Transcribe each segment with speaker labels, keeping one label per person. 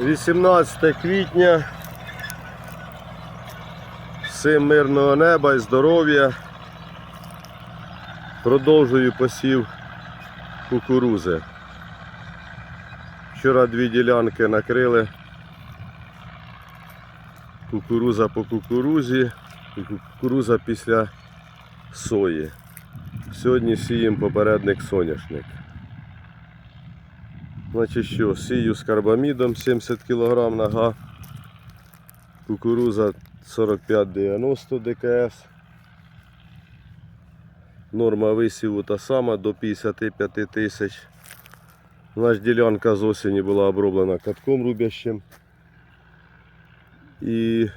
Speaker 1: 18 квітня. Всім мирного неба і здоров'я. Продовжую посів кукурузи. Вчора дві ділянки накрили. Кукуруза по кукурузі і кукуруза після сої. Сьогодні сіємо попередник соняшник. Значить що, сію з карбамідом 70 кг нога. Кукуруза 45-90 ДКС. Норма висіву та сама до 55 тисяч. Наша ділянка з осені була оброблена катком рубящим. І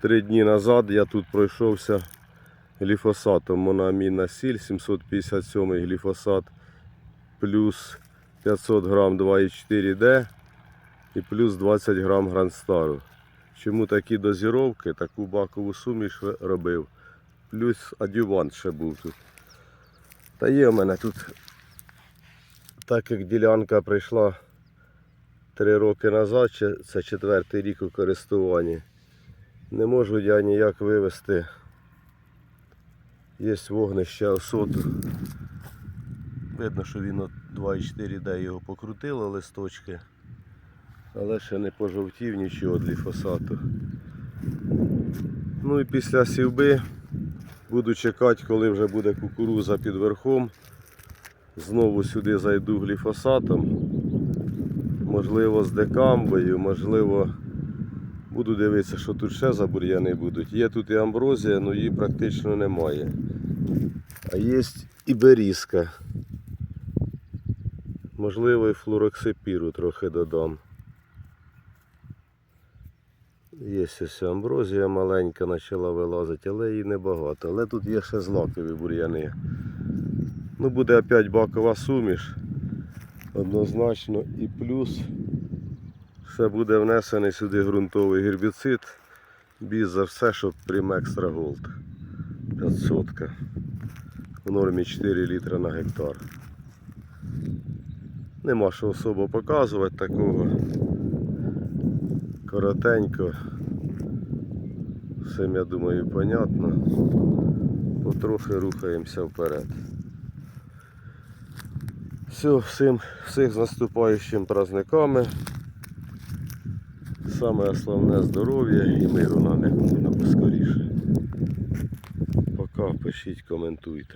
Speaker 1: три дні назад я тут пройшовся гліфосатом. Монамінна сіль 757 гліфосат плюс 500 грам 2,4D і плюс 20 грам гранстару. Чому такі дозіровки, таку бакову суміш робив? Плюс адювант ще був тут. Та є в мене тут, так як ділянка прийшла 3 роки назад, це четвертий рік у користуванні. Не можу я ніяк вивести. Є вогнище осоту. Видно, що він 2,4D його покрутило листочки, але ще не пожовтів нічого від ліфосату. Ну і після сівби буду чекати, коли вже буде кукуруза під верхом. Знову сюди зайду гліфосатом. Можливо, з декамбою, можливо, буду дивитися, що тут ще за бур'яни будуть. Є тут і амброзія, але її практично немає. А є і берізка. Можливо, і флуроксипіру трохи додам. Є ось амброзія маленька почала вилазити, але її небагато. Але тут є ще злакові бур'яни. Ну, буде опять бакова суміш. Однозначно. І плюс ще буде внесений сюди ґрунтовий гербіцид. Біз за все, щоб Прим Екстра Голд. 500 в нормі 4 літра на гектар. Нема що особо показувати такого. Коротенько. Всім, я думаю, понятно. Потрохи рухаємося вперед. Все, всім, всіх з наступаючими праздниками. Саме основне здоров'я і миру нам як можна поскоріше. Пока, пишіть, коментуйте.